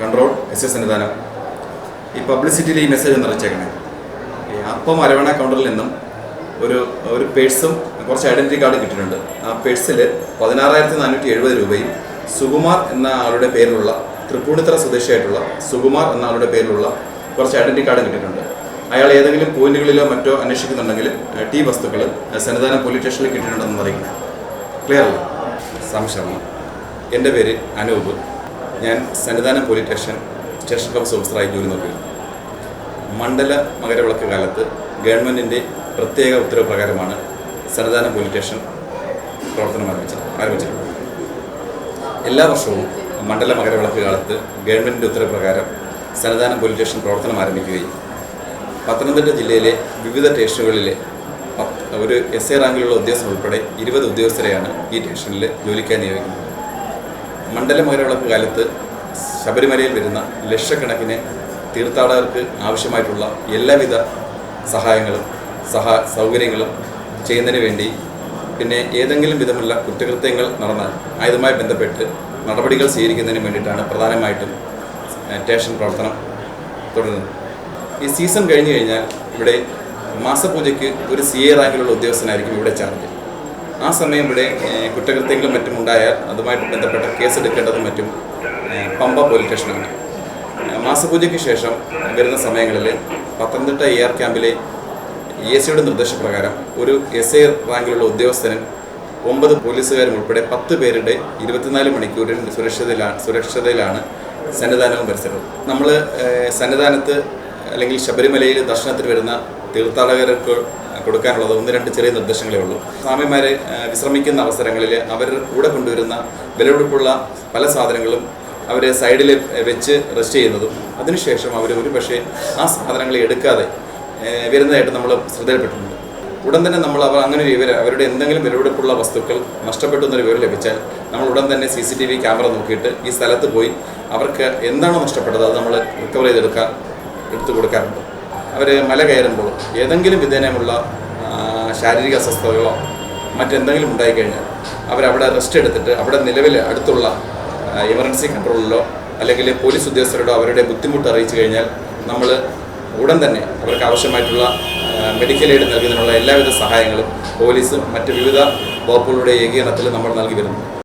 Control S S Sannidhanam ഈ പബ്ലിസിറ്റിയിൽ ഈ message നിറച്ചേക്കണേ ഈ അപ്പം അരവണ കൗണ്ടറിൽ നിന്നും ഒരു ഒരു പേഴ്സും കുറച്ച് ഐഡന്റിറ്റി കാർഡ് കിട്ടിയിട്ടുണ്ട്. ആ പേഴ്സിൽ പതിനാറായിരത്തി നാനൂറ്റി എഴുപത് രൂപയും സുകുമാർ എന്ന ആളുടെ പേരിലുള്ള തൃപ്പൂണിത്തറ സ്വദേശിയായിട്ടുള്ള സുകുമാർ എന്ന ആളുടെ പേരിലുള്ള കുറച്ച് ഐഡന്റി കാർഡ് കിട്ടിയിട്ടുണ്ട്. അയാൾ ഏതെങ്കിലും പോയിന്റുകളിലോ മറ്റോ അന്വേഷിക്കുന്നുണ്ടെങ്കിൽ ടി വസ്തുക്കൾ സന്നിധാനം പോലീസ് സ്റ്റേഷനിൽ കിട്ടിയിട്ടുണ്ടെന്ന് അറിയിക്കണം ക്ലിയർ അല്ല? സംശർമ്മ എന്റെ പേര് അനൂപ്. ഞാൻ Sannidhanam police station station house ഓഫീസറായി ജോലി നോക്കുന്നു മണ്ഡല മകരവിളക്ക് കാലത്ത് ഗവൺമെന്റിന്റെ പ്രത്യേക ഉത്തരവ് പ്രകാരമാണ് സന്നിധാനം പോലീസ് സ്റ്റേഷൻ പ്രവർത്തനം ആരംഭിച്ചത് ആരംഭിച്ചിട്ടുള്ളത് എല്ലാ വർഷവും മണ്ഡല മകരവിളക്ക് കാലത്ത് ഗവൺമെന്റിന്റെ ഉത്തരവ് പ്രകാരം സന്നിധാനം പോലീസ് സ്റ്റേഷൻ പ്രവർത്തനം ആരംഭിക്കുകയും പത്തനംതിട്ട ജില്ലയിലെ വിവിധ സ്റ്റേഷനുകളിലെ ഒരു എസ് എ റാങ്കിലുള്ള ഉദ്യോഗസ്ഥർ ഉൾപ്പെടെ ഇരുപത് ഉദ്യോഗസ്ഥരെയാണ് ഈ സ്റ്റേഷനിൽ ജോലിക്കായി നിയോഗിക്കുന്നത്. മണ്ഡലം മകരവിളക്ക് കാലത്ത് ശബരിമലയിൽ വരുന്ന ലക്ഷക്കണക്കിന് തീർത്ഥാടകർക്ക് ആവശ്യമായിട്ടുള്ള എല്ലാവിധ സഹായങ്ങളും സഹാ സൗകര്യങ്ങളും ചെയ്യുന്നതിന് വേണ്ടി പിന്നെ ഏതെങ്കിലും വിധമുള്ള കുറ്റകൃത്യങ്ങൾ നടന്നാൽ ആയതുമായി ബന്ധപ്പെട്ട് നടപടികൾ സ്വീകരിക്കുന്നതിന് വേണ്ടിയിട്ടാണ് പ്രധാനമായിട്ടും സ്റ്റേഷൻ പ്രവർത്തനം തുടരുന്നത് ഈ സീസൺ കഴിഞ്ഞു കഴിഞ്ഞാൽ ഇവിടെ മാസപൂജയ്ക്ക് ഒരു സി എ റാങ്കിലുള്ള ഉദ്യോഗസ്ഥനായിരിക്കും ഇവിടെ ചാർജ് ആ സമയം ഇവിടെ കുറ്റകൃത്യങ്ങളും മറ്റും ഉണ്ടായാൽ അതുമായിട്ട് ബന്ധപ്പെട്ട കേസെടുക്കേണ്ടതും മറ്റും ഏഹ്, പമ്പ പോലീസ് സ്റ്റേഷനാണ് മാസപൂജയ്ക്ക് ശേഷം വരുന്ന സമയങ്ങളിൽ പത്തനംതിട്ട എ ആർ ക്യാമ്പിലെ എ സിയുടെ നിർദ്ദേശപ്രകാരം ഒരു എസ് ഐ റാങ്കിലുള്ള ഉദ്യോഗസ്ഥനും ഒമ്പത് പോലീസുകാരും ഉൾപ്പെടെ പത്ത് പേരുടെ ഇരുപത്തിനാല് മണിക്കൂറിൽ സുരക്ഷിതയിലാണ് സുരക്ഷിതയിലാണ് സന്നിധാനവും പരിസരവും. നമ്മൾ സന്നിധാനത്ത് അല്ലെങ്കിൽ ശബരിമലയിൽ ദർശനത്തിന് വരുന്ന തീർത്ഥാടകർക്ക് കൊടുക്കാനുള്ളത് ഒന്ന് രണ്ട് ചെറിയ നിർദ്ദേശങ്ങളേ ഉള്ളൂ. സ്വാമിമാരെ വിശ്രമിക്കുന്ന അവസരങ്ങളിൽ അവർ കൂടെ കൊണ്ടുവരുന്ന വിലപിടിപ്പുള്ള പല സാധനങ്ങളും അവർ സൈഡിൽ വെച്ച് റെസ്റ്റ് ചെയ്യുന്നതും അതിനുശേഷം അവർ ഒരു പക്ഷേ ആ സാധനങ്ങൾ എടുക്കാതെ വരുന്നതായിട്ട് നമ്മൾ ശ്രദ്ധയിൽപ്പെട്ടിട്ടുണ്ട്. ഉടൻ തന്നെ നമ്മൾ അവർ അങ്ങനെ ഒരു വിവരം അവരുടെ എന്തെങ്കിലും വിലപിടിപ്പുള്ള വസ്തുക്കൾ നഷ്ടപ്പെട്ടു എന്നൊരു വിവരം ലഭിച്ചാൽ നമ്മൾ ഉടൻ തന്നെ C C T V camera നോക്കിയിട്ട് ഈ സ്ഥലത്ത് പോയി അവർക്ക് എന്താണോ നഷ്ടപ്പെട്ടത് അത് നമ്മൾ റിക്കവർ ചെയ്തെടുക്കാൻ എടുത്തു കൊടുക്കാറുണ്ട്. അവർ മല കയറുമ്പോൾ ഏതെങ്കിലും വിധേനമുള്ള ശാരീരിക അസ്വസ്ഥതകളോ മറ്റെന്തെങ്കിലും ഉണ്ടായിക്കഴിഞ്ഞാൽ അവരവിടെ റെസ്റ്റ് എടുത്തിട്ട് അവിടെ നിലവിൽ അടുത്തുള്ള എമർജൻസി കൺട്രോളിലോ അല്ലെങ്കിൽ പോലീസ് ഉദ്യോഗസ്ഥരോടോ അവരുടെ ബുദ്ധിമുട്ട് അറിയിച്ചു കഴിഞ്ഞാൽ നമ്മൾ ഉടൻ തന്നെ അവർക്ക് ആവശ്യമായിട്ടുള്ള മെഡിക്കൽ എയ്ഡ് നൽകുന്നതിനുള്ള എല്ലാവിധ സഹായങ്ങളും പോലീസും മറ്റ് വിവിധ വകുപ്പുകളുടെ ഏകീകരണത്തിൽ നമ്മൾ നൽകി വരുന്നു.